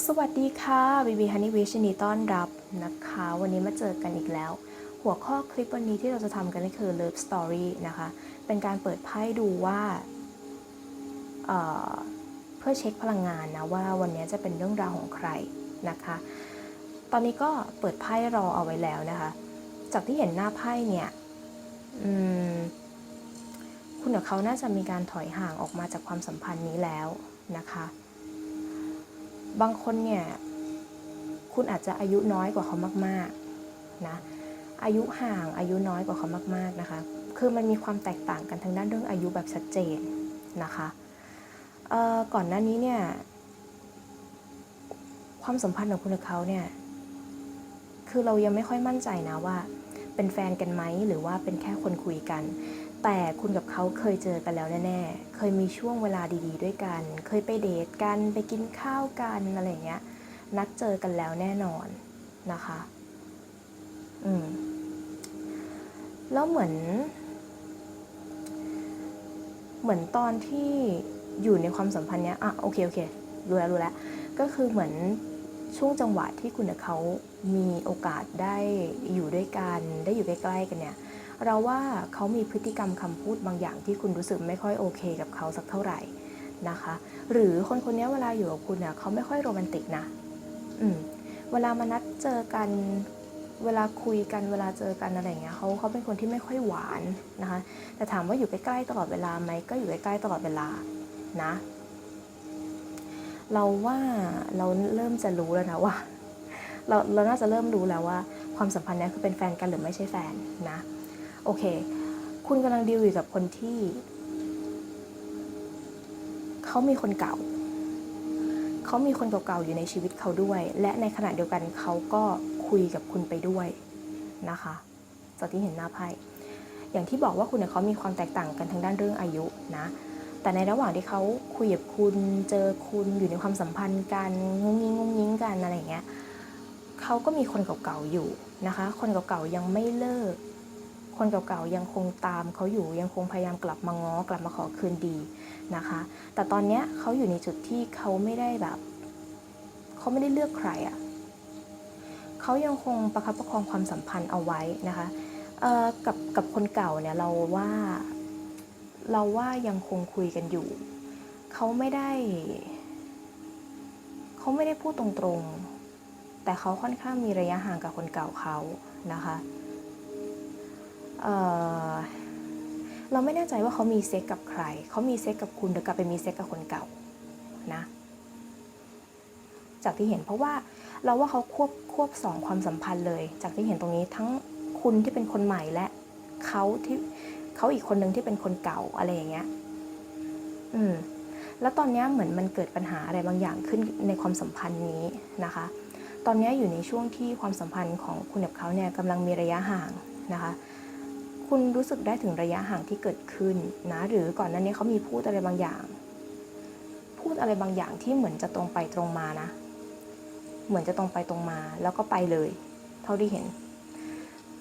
สวัสดีค่ะบีบีฮันนี่วิชนีต้อนรับนะคะ วันนี้มาเจอกันอีกแล้ว หัวข้อคลิปวันนี้ที่เราจะทำกันก็คือ Love Story นะคะ เป็นการเปิดไพ่ดูว่าเเพื่อเช็คพลังงานนะว่าวันนี้จะเป็นเรื่องราวของใครนะคะ ตอนนี้ก็เปิดไพ่รอเอาไว้แล้วนะคะ จากที่เห็นหน้าไพ่เนี่ยคุณกับเขาน่าจะมีการถอยห่างออกมาจากความสัมพันธ์นี้แล้วนะคะ บางคนเนี่ย คุณอาจจะอายุน้อยกว่าเขามากๆนะอายุห่างอายุน้อยกว่าเขามากๆนะคะ คือมันมีความแตกต่างกันทางด้านเรื่องอายุแบบชัดเจนนะคะก่อนหน้านี้เนี่ย ความสัมพันธ์ของคุณกับเขาเนี่ย คือเรายังไม่ค่อยมั่นใจนะว่า เป็นแฟนกันไหมหรือว่าเป็นแค่คนคุยกัน แต่คุณกับเขาเคยเจอกันแล้วแน่ๆ เคยมีช่วงเวลาดีๆ ด้วยกัน เคยไปเดทกัน ไปกินข้าวกันอะไรเงี้ย นัดเจอกันแล้วแน่นอนนะคะ อืม แล้วเหมือน เหมือนตอนที่อยู่ในความสัมพันธ์เนี้ย อะโอเคโอเค รู้แล้วรู้แล้ว ก็คือเหมือนช่วงจังหวะที่คุณกับเขามีโอกาสได้อยู่ด้วยกัน ได้อยู่ใกล้ๆกันเนี่ย เราว่าเขามีพฤติกรรมคำพูดบางอย่างที่คุณรู้สึกไม่ค่อยโอเคกับเขาสักเท่าไหร่นะคะ หรือคนคนนี้เวลาอยู่กับคุณเนี่ยเขาไม่ค่อยโรแมนติกนะอืมเวลามานัดเจอกันเวลาคุยกันเวลาเจอกันอะไรเงี้ยเขาเขาเป็นคนที่ไม่ค่อยหวานนะคะ แต่ถามว่าอยู่ใกล้ๆตลอดเวลาไหมก็อยู่ใกล้ๆตลอดเวลานะ เราว่าเราเริ่มจะรู้แล้วนะว่าเราเราน่าจะเริ่มรู้แล้วว่า ความสัมพันธ์นี้คือเป็นแฟนกันหรือไม่ใช่แฟนนะ โอเค คุณกำลังดีลอยู่กับคนที่ เขามีคนเก่า เขามีคนเก่าๆอยู่ในชีวิตเขาด้วย และในขณะเดียวกันเขาก็คุยกับคุณไปด้วยนะคะจากที่เห็นหน้าไพ่อย่างที่บอกว่าคุณกับเขามีความแตกต่างกันทางด้านเรื่องอายุนะ แต่ในระหว่างที่เขาคุยกับคุณเจอคุณอยู่ในความสัมพันธ์กันงุ้งยิงงุ้งยิงกันอะไรอย่างเงี้ยเขาก็มีคนเก่าๆอยู่นะคะ คนเก่าๆยังไม่เลิก คนเก่าๆยังคงตามเขาอยู่ยังคงพยายามกลับมาง้อกลับมาขอคืนดีนะคะ แต่ตอนเนี้ยเขาอยู่ในจุดที่เขาไม่ได้แบบเขาไม่ได้เลือกใครอะ่ะเขายังคงประคับประคองความสัมพันธ์เอาไว้นะคะกับกับคนเก่าเนี่ยเราว่าเราว่ายังคงคุยกันอยู่ เขาไม่ได้ เขาไม่ได้พูดตรงๆ แต่เขาค่อนข้างมีระยะห่างกับคนเก่าเขานะคะ เเราไม่แน่ใจว่าเขามีเซ็กกับใคร เขามีเซ็กกับคุณหรือกลับไปมีเซ็กกับคนเก่านะ จากที่เห็นเพราะว่าเราว่าเขาควบควบสองความสัมพันธ์เลย จากที่เห็นตรงนี้ทั้งคุณที่เป็นคนใหม่และเขาที่เขาอีกคนหนึ่งที่เป็นคนเก่าอะไรอย่างเงี้ย อืม แล้วตอนนี้เหมือนมันเกิดปัญหาอะไรบางอย่างขึ้นในความสัมพันธ์นี้นะคะ ตอนนี้อยู่ในช่วงที่ความสัมพันธ์ของคุณกับเขาเนี่ยกำลังมีระยะห่างนะคะ คุณรู้สึกได้ถึงระยะห่างที่เกิดขึ้นนะ หรือก่อนหน้านี้เขามีพูดอะไรบางอย่าง พูดอะไรบางอย่างที่เหมือนจะตรงไปตรงมานะ เหมือนจะตรงไปตรงมา แล้วก็ไปเลย เท่าที่เห็น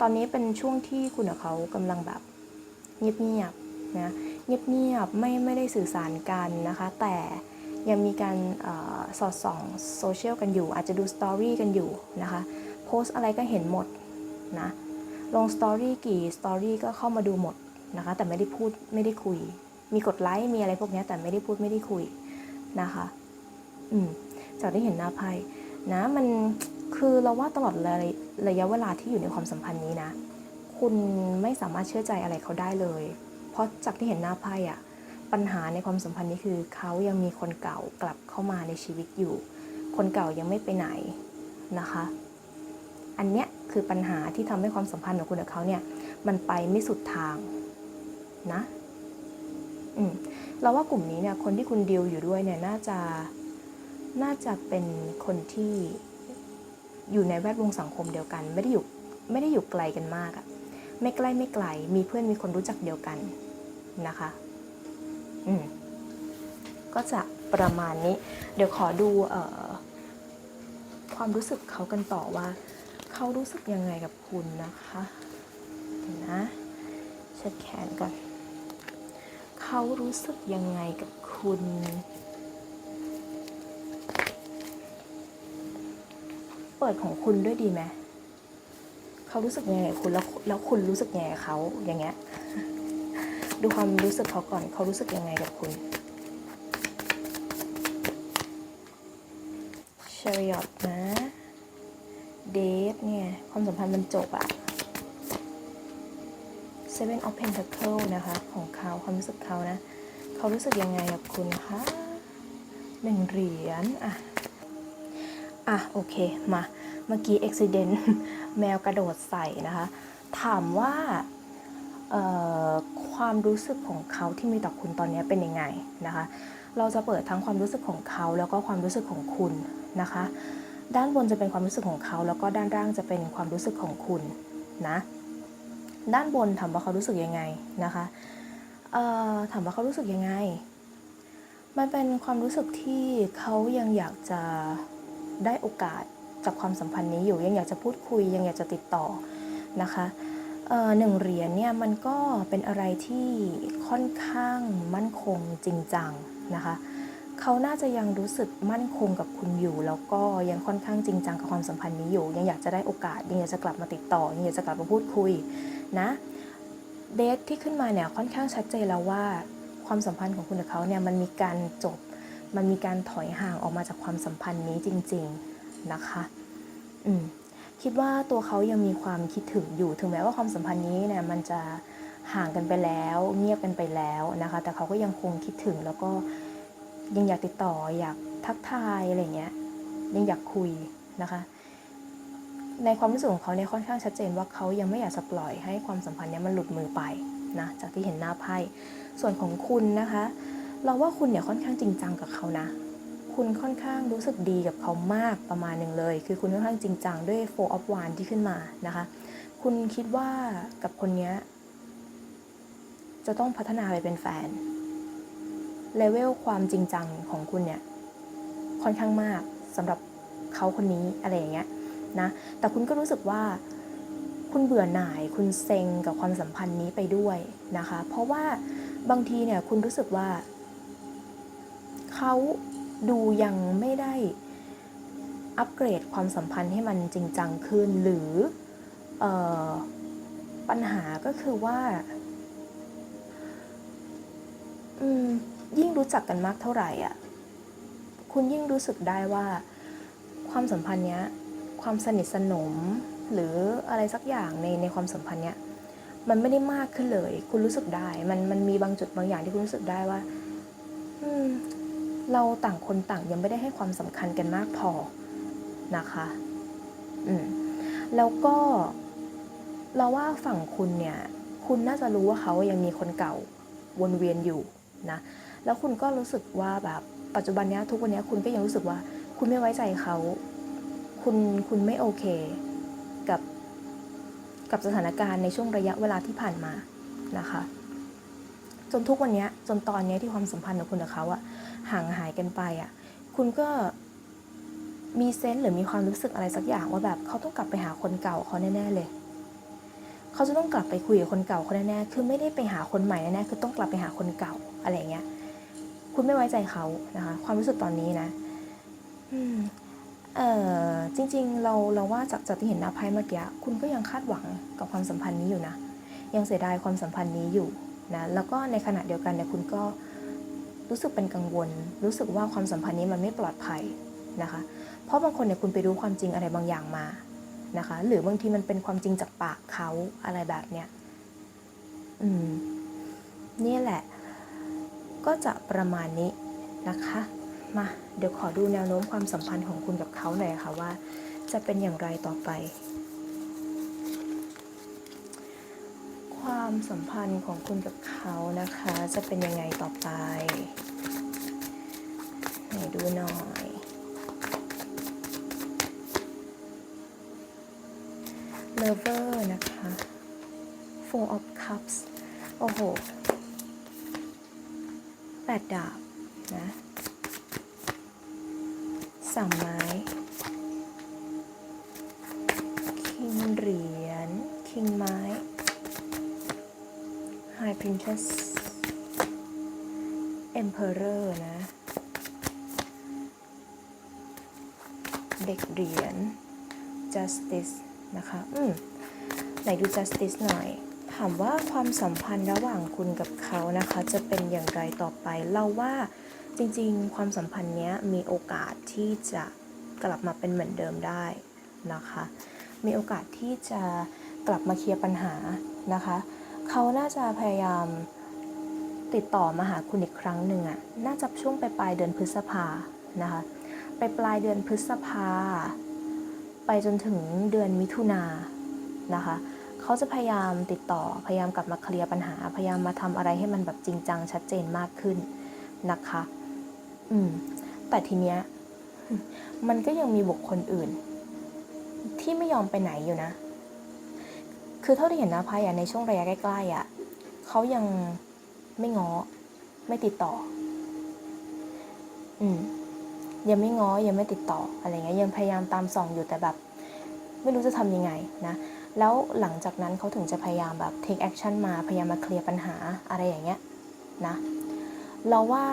ตอนนี้เป็นช่วงที่คุณกับเขากำลังแบบเงียบๆนะเงียบๆไม่ไม่ได้สื่อสารกันนะคะ แต่ยังมีการออสอดส่องโซเชียลกันอยู่ อาจจะดูสตอรี่กันอยู่นะคะ โพสต์อะไรก็เห็นหมดนะ ลงสตอรี่กี่สตอรี่ก็เข้ามาดูหมดนะคะ แต่ไม่ได้พูดไม่ได้คุย มีกดไลค์มีอะไรพวกนี้แต่ไม่ได้พูดไม่ได้คุยนะคะ อืมจากที่เห็นหน้าไพ่นะมันคือเราว่าตลอดระยะระยะเวลาที่อยู่ในความสัมพันธ์นี้นะ คุณไม่สามารถเชื่อใจอะไรเขาได้เลย เพราะจากที่เห็นหน้าไพ่อะปัญหาในความสัมพันธ์นี้คือเขายังมีคนเก่ากลับเข้ามาในชีวิตอยู่ คนเก่ายังไม่ไปไหนนะคะ อันเนี้ย คือปัญหาที่ทำให้ความสัมพันธ์ของคุณกับเขาเนี่ยมันไปไม่สุดทางนะอืมเราว่ากลุ่มนี้เนี่ยคนที่คุณดีลอยู่ด้วยเนี่ยน่าจะน่าจะเป็นคนที่อยู่ในแวดวงสังคมเดียวกัน ไม่ได้อยู่ไม่ได้อยู่ไกลกันมากอะไม่ใกล้ไม่ไกล มีเพื่อนมีคนรู้จักเดียวกันนะคะอืมก็จะประมาณนี้ เดี๋ยวขอดูเอ่อความรู้สึกเขากันต่อว่า เขารู้สึกยังไงกับคุณนะคะเดี๋ยวนะเช็ดแขนก่อนเขารู้สึกยังไงกับคุณเปิดของคุณด้วยดีไหมเขารู้สึกยังไงคุณแล้วแล้วคุณรู้สึกยังไงเขาอย่างเงี้ย ดูความรู้สึกเขาก่อนเขารู้สึกยังไงกับคุณเชาริอตนะ เดทเนี่ย ความสัมพันธ์มันจบอะ Seven of Pentacle นะคะ ของเขาความรู้สึกเขานะ เขารู้สึกยังไงกับคุณคะหนึ่งเหรียญอะ อะ โอเค มา เมื่อกี้ accident แมวกระโดดใส่นะคะ ถามว่าความรู้สึกของเขาที่มีต่อคุณตอนนี้เป็นยังไงนะคะ เราจะเปิดทั้งความรู้สึกของเขาแล้วก็ความรู้สึกของคุณนะคะ ด้านบนจะเป็นความรู้สึกของเขา แล้วก็ด้านล่างจะเป็นความรู้สึกของคุณนะ ด้านบนถามว่าเขารู้สึกยังไงนะคะถามว่าเขารู้สึกยังไง มันเป็นความรู้สึกที่เขายังอยากจะได้โอกาสจากความสัมพันธ์นี้อยู่ ยังอยากจะพูดคุย ยังอยากจะติดต่อนะคะหนึ่งเหรียญเนี่ยมันก็เป็นอะไรที่ค่อนข้างมั่นคงจริงจังนะคะ เขาน่าจะยังรู้สึกมั่นคงกับคุณอยู่ แล้วก็ยังค่อนข้างจริงจังกับความสัมพันธ์นี้อยู่ ยังอยากจะได้โอกาส ยังอยากจะกลับมาติดต่อ ยังอยากจะกลับมาพูดคุยนะ เดทที่ขึ้นมาเนี่ยค่อนข้างชัดเจนแล้วว่าความสัมพันธ์ของคุณกับเขาเนี่ยมันมีการจบ มันมีการถอยห่างออกมาจากความสัมพันธ์นี้จริง ๆนะคะ อืมคิดว่าตัวเขายังมีความคิดถึงอยู่ ถึงแม้ว่าความสัมพันธ์นี้เนี่ยมันจะห่างกันไปแล้ว เงียบกันไปแล้วนะคะ แต่เขาก็ยังคงคิดถึงแล้วก็ ยังอยากติดต่ออยากทักทายอะไรเงี้ยยังอยากคุยนะคะ ในความรู้สึกของเขาเนี่ยค่อนข้างชัดเจนว่าเขายังไม่อยากจะปล่อยให้ความสัมพันธ์เนี้ยมันหลุดมือไปนะจากที่เห็นหน้าไพ่ส่วนของคุณนะคะ เราว่าคุณเนี่ยค่อนข้างจริงจังกับเขานะ คุณค่อนข้างรู้สึกดีกับเขามากประมาณหนึ่งเลย คือคุณค่อนข้างจริงจังด้วย four of wands ที่ขึ้นมานะคะ คุณคิดว่ากับคนเนี้ยจะต้องพัฒนาไปเป็นแฟน เลเวลความจริงจังของคุณเนี่ยค่อนข้างมากสำหรับเขาคนนี้อะไรอย่างเงี้ยนะแต่คุณก็รู้สึกว่าคุณเบื่อหน่าย คุณเซ็งกับความสัมพันธ์นี้ไปด้วยนะคะ เพราะว่าบางทีเนี่ยคุณรู้สึกว่า เขาดูยังไม่ได้อัปเกรดความสัมพันธ์ให้มันจริงจังขึ้น หรือออปัญหาก็คือว่า อืม ยิ่งรู้จักกันมากเท่าไหร่อะคุณยิ่งรู้สึกได้ว่าความสัมพันธ์เนี้ยความสนิทสนมหรืออะไรสักอย่างในในความสัมพันธ์เนี้ยมันไม่ได้มากขึ้นเลย คุณรู้สึกได้ มันมันมีบางจุดบางอย่างที่คุณรู้สึกได้ว่า อืม เราต่างคนต่างยังไม่ได้ให้ความสำคัญกันมากพอนะคะ อืม แล้วก็ เราว่าฝั่งคุณเนี่ย คุณน่าจะรู้ว่าเขายังมีคนเก่าวนเวียนอยู่นะ แล้วคุณก็รู้สึกว่าแบบปัจจุบันนี้ทุกวันนี้คุณก็ยังรู้สึกว่า คุณไม่ไว้ใจเขา คุณคุณไม่โอเค กับกับสถานการณ์ในช่วงระยะเวลาที่ผ่านมานะคะ จนทุกวันนี้จนตอนนี้ที่ความสัมพันธ์ของคุณกับเขาอะห่างหายกันไปอะคุณก็มีเซนส์หรือมีความรู้สึกอะไรสักอย่างว่าแบบเขาต้องกลับไปหาคนเก่าเขาแน่ๆเลย เขาจะต้องกลับไปคุยกับคนเก่าเขาแน่ๆคือไม่ได้ไปหาคนใหม่แน่ๆคือต้องกลับไปหาคนเก่าอะไรเงี้ย คุณไม่ไว้ใจเขานะคะ ความรู้สึกตอนนี้นะอืมเออจริง ๆ เราเราว่าจากจากที่เห็นน้าไพ่เมื่อกี้คุณก็ยังคาดหวังกับความสัมพันธ์นี้อยู่นะ ยังเสียดายความสัมพันธ์นี้อยู่นะแล้วก็ในขณะเดียวกันเนี่ยคุณก็รู้สึกเป็นกังวล รู้สึกว่าความสัมพันธ์นี้มันไม่ปลอดภัยนะคะ เพราะบางคนเนี่ยคุณไปรู้ความจริงอะไรบางอย่างมานะคะ หรือบางทีมันเป็นความจริงจากปากเขาอะไรแบบเนี้ยอืมนี่แหละ ก็จะประมาณนี้นะคะมาเดี๋ยวขอดูแนวโน้มความสัมพันธ์ของคุณกับเขาหน่อยค่ะว่า จะเป็นอย่างไรต่อไป ความสัมพันธ์ของคุณกับเขานะคะ จะเป็นยังไงต่อไปไหนดูหน่อย Lover นะคะ Four of Cups โอ้โห แปดดาบนะสามไม้คิงเหรียญคิงไม้ High Princess Emperor นะเด็กเหรียญ justice นะคะ อืมไหนดู justice หน่อยามว่าความสัมพันธ์ระหว่างคุณกับเขานะคะ จะเป็นอย่างไรต่อไป เราว่าจริงๆ ความสัมพันธ์เนี้ยมีโอกาสที่จะกลับมาเป็นเหมือนเดิมได้นะคะ มีโอกาสที่จะกลับมาเคลียร์ปัญหานะคะ เขาน่าจะพยายามติดต่อมาหาคุณอีกครั้งหนึ่งอะน่าจะช่วงปลายเดือนพฤษภานะคะ ไปปลายเดือนพฤษภา ไปจนถึงเดือนมิถุนานะคะ เขาจะพยายามติดต่อ พยายามกลับมาเคลียร์ปัญหา พยายามมาทำอะไรให้มันแบบจริงจังชัดเจนมากขึ้นนะคะ อืม แต่ทีเนี้ย มันก็ยังมีบุคคลอื่น ที่ไม่ยอมไปไหนอยู่นะ คือเท่าที่เห็นนะพายอะในช่วงระยะใกล้ๆอะเขายังไม่ง้อ ไม่ติดต่อ อืม ยังไม่ง้อ ยังไม่ติดต่อ อะไรเงี้ย ยังพยายามตามส่องอยู่แต่แบบ ไม่รู้จะทำยังไงนะ แล้วหลังจากนั้นเขาถึงจะพยายามแบบ take action มาพยายามมาเคลียร์ปัญหาอะไรอย่างเงี้ยนะเราว่า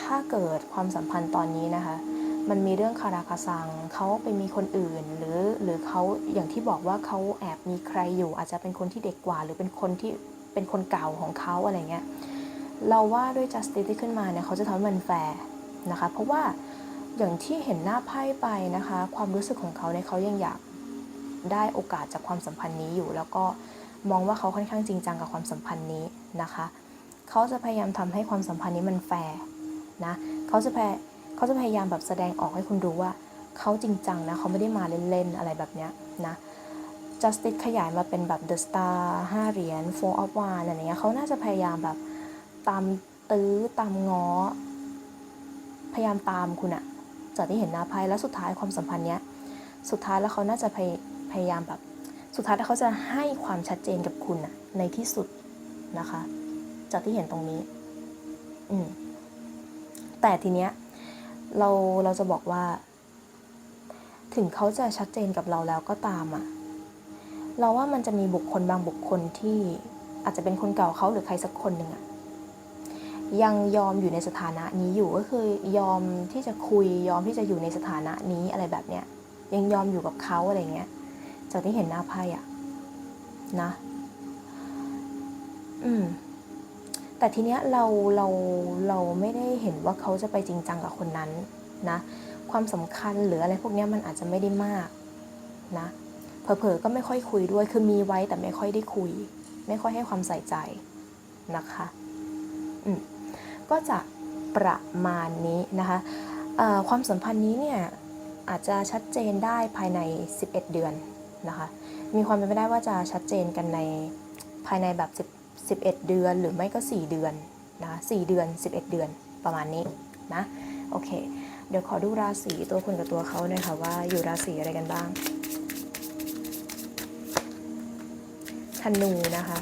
ถ้าเกิดความสัมพันธ์ตอนนี้นะคะ มันมีเรื่องคาราคาซังเขาไปมีคนอื่น หรือหรือเขาอย่างที่บอกว่าเขาแอบมีใครอยู่ อาจจะเป็นคนที่เด็กกว่า หรือเป็นคนที่เป็นคนเก่าของเขาอะไรเงี้ยเราว่าด้วย justice ที่ขึ้นมาเนี่ยเขาจะทำให้มันแฟร์นะคะ เพราะว่าอย่างที่เห็นหน้าไพ่ไปนะคะ ความรู้สึกของเขาเนี่ยเขายังอยาก ได้โอกาสจากความสัมพันธ์นี้อยู่ แล้วก็มองว่าเขาค่อนข้างจริงจังกับความสัมพันธ์นี้นะคะ เขาจะพยายามทำให้ความสัมพันธ์นี้มันแฟร์นะเขาจะพยเขาจะพยายามแบบแสดงออกให้คุณรู้ว่าเขาจริงจังนะเขาไม่ได้มาเล่นๆอะไรแบบเนี้ยนะ justice ขยายมาเป็นแบบ the star 5เหรียญ four of wands อะไรเงี้ยเขาน่าจะพยายามแบบตามตื้อตามง้อ พยายามตามคุณอะจากที่เห็นหน้าไพ่แล้วสุดท้ายความสัมพันธ์เนี้ย สุดท้ายแล้วเขาน่าจะพย พยายามแบบสุดท้ายแล้วเขาจะให้ความชัดเจนกับคุณอะในที่สุดนะคะ จากที่เห็นตรงนี้ อืมแต่ทีเนี้ยเราเราจะบอกว่า ถึงเขาจะชัดเจนกับเราแล้วก็ตามอะเราว่ามันจะมีบุคคลบางบุคคลที่อาจจะเป็นคนเก่าเขาหรือใครสักคนหนึ่งอะยังยอมอยู่ในสถานะนี้อยู่ก็คือยอมที่จะคุยยอมที่จะอยู่ในสถานะนี้อะไรแบบเนี้ยยังยอมอยู่กับเขาอะไรเงี้ย จากที่เห็นหน้าไพ่อะนะ อืม แต่ทีเนี้ยเราเราเราไม่ได้เห็นว่าเขาจะไปจริงจังกับคนนั้นนะ ความสำคัญหรืออะไรพวกเนี้ยมันอาจจะไม่ได้มากนะเผลอๆก็ไม่ค่อยคุยด้วย คือมีไว้แต่ไม่ค่อยได้คุย ไม่ค่อยให้ความใส่ใจนะคะอืมก็จะประมาณนี้นะคะความสัมพันธ์นี้เนี่ยอาจจะชัดเจนได้ภายใน 11 เดือน นะคะ มีความเป็นไปได้ว่าจะชัดเจนกันในภายในแบบ 10 11 เดือน หรือไม่ก็ 4 เดือนนะคะ4เดือน 11 เดือนประมาณนี้นะโอเค เดี๋ยวขอดูราศีตัวคุณกับตัวเขาหน่อยค่ะว่าอยู่ราศีอะไรกันบ้างธนูนะคะ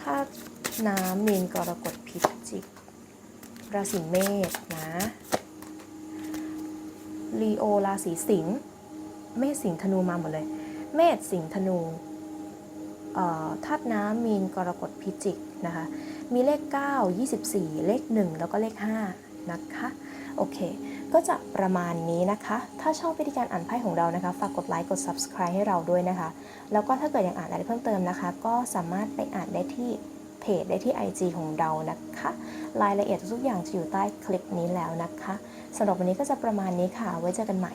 ถ้าน้ำมีนกรกฎพิจิก ราศีเมษนะลีโอราศีสิงห์ เมษสิงห์ธนูมาหมดเลย เมษสิงห์ธนูธาตุน้ำมีนกรกฎพิจิกนะคะมีเลข 9 24 เลข 1 แล้วก็เลข 5 นะคะโอเค ก็จะประมาณนี้นะคะ ถ้าชอบวิธีการอ่านไพ่ของเรานะคะ ฝากกดไลค์ กด subscribe ให้เราด้วยนะคะ แล้วก็ถ้าเกิดอยากอ่านอะไรเพิ่มเติมนะคะ ก็สามารถไปอ่านได้ที่เพจได้ที่ IG ของเรานะคะ รายละเอียดทุกอย่างจะอยู่ใต้คลิปนี้แล้วนะคะสำหรับวันนี้ก็จะประมาณนี้ค่ะ ไว้เจอกันใหม่